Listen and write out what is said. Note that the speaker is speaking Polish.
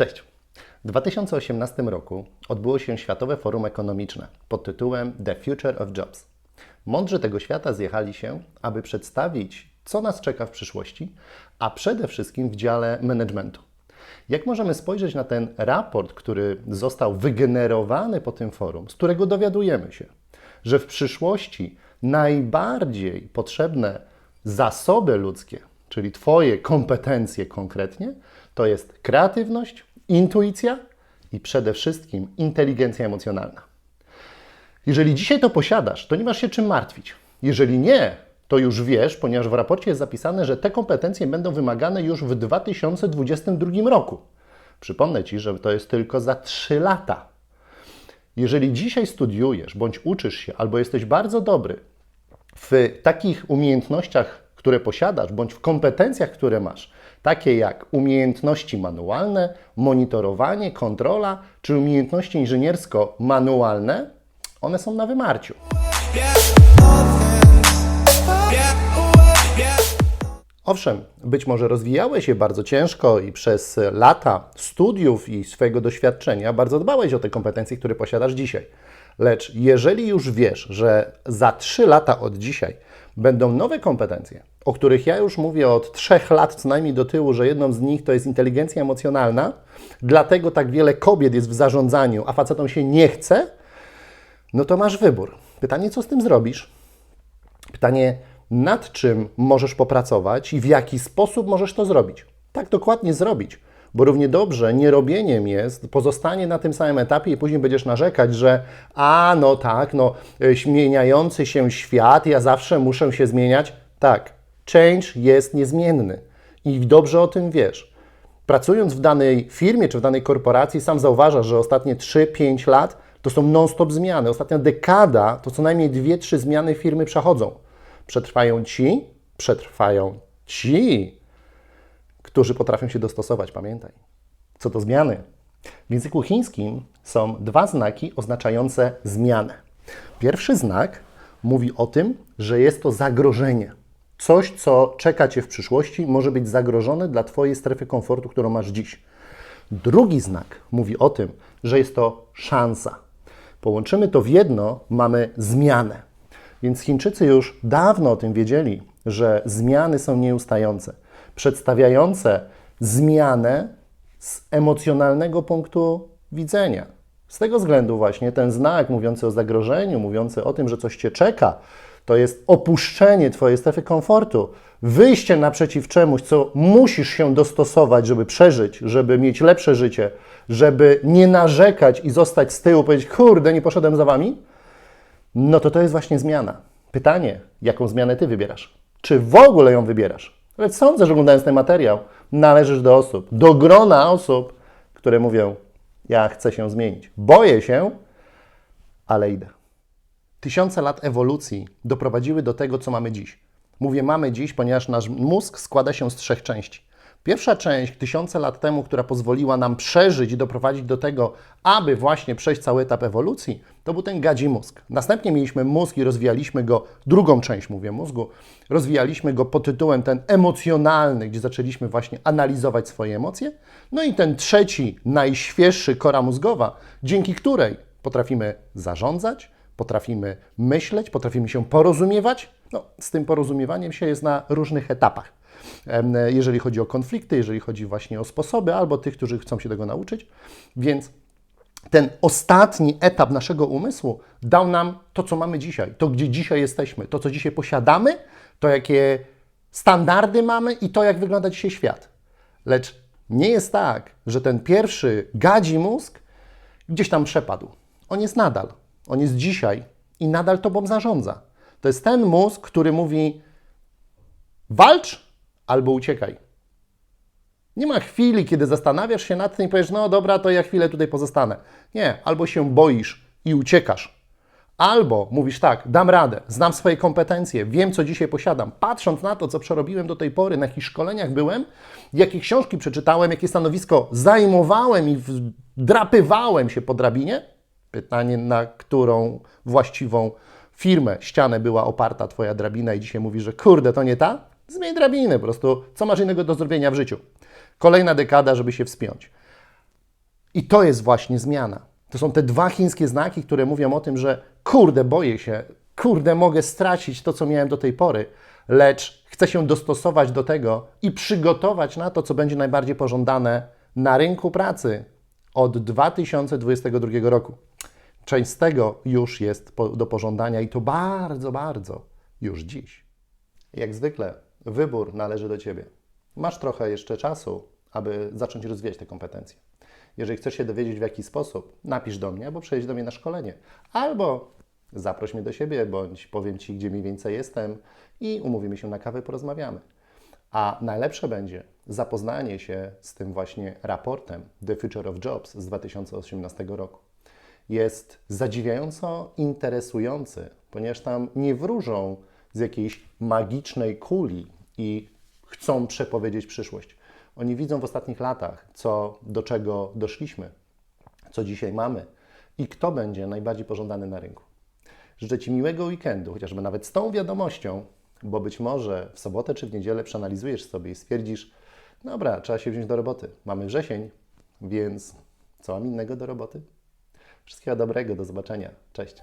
Cześć! W 2018 roku odbyło się Światowe Forum Ekonomiczne pod tytułem The Future of Jobs. Mądrzy tego świata zjechali się, aby przedstawić, co nas czeka w przyszłości, a przede wszystkim w dziale managementu. Jak możemy spojrzeć na ten raport, który został wygenerowany po tym forum, z którego dowiadujemy się, że w przyszłości najbardziej potrzebne zasoby ludzkie, czyli Twoje kompetencje konkretnie, to jest kreatywność, intuicja i przede wszystkim inteligencja emocjonalna. Jeżeli dzisiaj to posiadasz, to nie masz się czym martwić. Jeżeli nie, to już wiesz, ponieważ w raporcie jest zapisane, że te kompetencje będą wymagane już w 2022 roku. Przypomnę Ci, że to jest tylko za 3 lata. Jeżeli dzisiaj studiujesz, bądź uczysz się, albo jesteś bardzo dobry w takich umiejętnościach, które posiadasz, bądź w kompetencjach, które masz, takie jak umiejętności manualne, monitorowanie, kontrola, czy umiejętności inżyniersko-manualne, one są na wymarciu. Owszem, być może rozwijałeś się bardzo ciężko i przez lata studiów i swojego doświadczenia bardzo dbałeś o te kompetencje, które posiadasz dzisiaj. Lecz jeżeli już wiesz, że za 3 lata od dzisiaj będą nowe kompetencje, o których ja już mówię od 3 lat co najmniej do tyłu, że jedną z nich to jest inteligencja emocjonalna, dlatego tak wiele kobiet jest w zarządzaniu, a facetom się nie chce, no to masz wybór. Pytanie, co z tym zrobisz? Pytanie, nad czym możesz popracować i w jaki sposób możesz to zrobić. Tak dokładnie zrobić, bo równie dobrze nierobieniem jest pozostanie na tym samym etapie i później będziesz narzekać, że a no tak, no zmieniający się świat, ja zawsze muszę się zmieniać. Tak, change jest niezmienny i dobrze o tym wiesz. Pracując w danej firmie czy w danej korporacji, sam zauważasz, że ostatnie 3-5 lat to są non-stop zmiany. Ostatnia dekada to co najmniej 2-3 zmiany firmy przechodzą. Przetrwają ci, przetrwają ci, którzy potrafią się dostosować, pamiętaj. Co to zmiany? W języku chińskim są dwa znaki oznaczające zmianę. Pierwszy znak mówi o tym, że jest to zagrożenie. Coś, co czeka Cię w przyszłości, może być zagrożone dla Twojej strefy komfortu, którą masz dziś. Drugi znak mówi o tym, że jest to szansa. Połączymy to w jedno, mamy zmianę. Więc Chińczycy już dawno o tym wiedzieli, że zmiany są nieustające, przedstawiające zmianę z emocjonalnego punktu widzenia. Z tego względu właśnie ten znak mówiący o zagrożeniu, mówiący o tym, że coś Cię czeka, to jest opuszczenie Twojej strefy komfortu, wyjście naprzeciw czemuś, co musisz się dostosować, żeby przeżyć, żeby mieć lepsze życie, żeby nie narzekać i zostać z tyłu, powiedzieć, kurde, nie poszedłem za Wami, no to to jest właśnie zmiana. Pytanie, jaką zmianę Ty wybierasz? Czy w ogóle ją wybierasz? Ale sądzę, że oglądając ten materiał, należysz do osób, do grona osób, które mówią, ja chcę się zmienić. Boję się, ale idę. Tysiące lat ewolucji doprowadziły do tego, co mamy dziś. Mówię mamy dziś, ponieważ nasz mózg składa się z trzech części. Pierwsza część tysiące lat temu, która pozwoliła nam przeżyć i doprowadzić do tego, aby właśnie przejść cały etap ewolucji, to był ten gadzi mózg. Następnie mieliśmy mózg i rozwijaliśmy go, drugą część mówię mózgu, rozwijaliśmy go pod tytułem ten emocjonalny, gdzie zaczęliśmy właśnie analizować swoje emocje. No i ten trzeci, najświeższy kora mózgowa, dzięki której potrafimy zarządzać, potrafimy myśleć, potrafimy się porozumiewać. No, z tym porozumiewaniem się jest na różnych etapach jeżeli chodzi o konflikty, jeżeli chodzi właśnie o sposoby, albo tych, którzy chcą się tego nauczyć. Więc ten ostatni etap naszego umysłu dał nam to, co mamy dzisiaj, to, gdzie dzisiaj jesteśmy, to, co dzisiaj posiadamy, to, jakie standardy mamy i to, jak wygląda dzisiaj świat. Lecz nie jest tak, że ten pierwszy gadzi mózg gdzieś tam przepadł. On jest nadal. On jest dzisiaj i nadal tobą zarządza. To jest ten mózg, który mówi: walcz albo uciekaj. Nie ma chwili, kiedy zastanawiasz się nad tym i powiesz, no dobra, to ja chwilę tutaj pozostanę. Nie, albo się boisz i uciekasz, albo mówisz tak, dam radę, znam swoje kompetencje, wiem, co dzisiaj posiadam. Patrząc na to, co przerobiłem do tej pory, na jakich szkoleniach byłem, jakie książki przeczytałem, jakie stanowisko zajmowałem i wdrapywałem się po drabinie, pytanie, na którą właściwą firmę, ścianę była oparta Twoja drabina i dzisiaj mówisz, że kurde, to nie ta? Zmień drabinę po prostu. Co masz innego do zrobienia w życiu? Kolejna dekada, żeby się wspiąć. I to jest właśnie zmiana. To są te dwa chińskie znaki, które mówią o tym, że kurde, boję się, kurde, mogę stracić to, co miałem do tej pory, lecz chcę się dostosować do tego i przygotować na to, co będzie najbardziej pożądane na rynku pracy od 2022 roku. Część z tego już jest do pożądania i to bardzo, bardzo już dziś. Jak zwykle, wybór należy do Ciebie. Masz trochę jeszcze czasu, aby zacząć rozwijać te kompetencje. Jeżeli chcesz się dowiedzieć w jaki sposób, napisz do mnie albo przyjdź do mnie na szkolenie. Albo zaproś mnie do siebie, bądź powiem Ci, gdzie mniej więcej jestem i umówimy się na kawę, porozmawiamy. A najlepsze będzie zapoznanie się z tym właśnie raportem The Future of Jobs z 2018 roku. Jest zadziwiająco interesujący, ponieważ tam nie wróżą z jakiejś magicznej kuli i chcą przepowiedzieć przyszłość. Oni widzą w ostatnich latach, co, do czego doszliśmy, co dzisiaj mamy i kto będzie najbardziej pożądany na rynku. Życzę Ci miłego weekendu, chociażby nawet z tą wiadomością, bo być może w sobotę czy w niedzielę przeanalizujesz sobie i stwierdzisz, dobra, trzeba się wziąć do roboty. Mamy wrzesień, więc co mam innego do roboty? Wszystkiego dobrego, do zobaczenia. Cześć.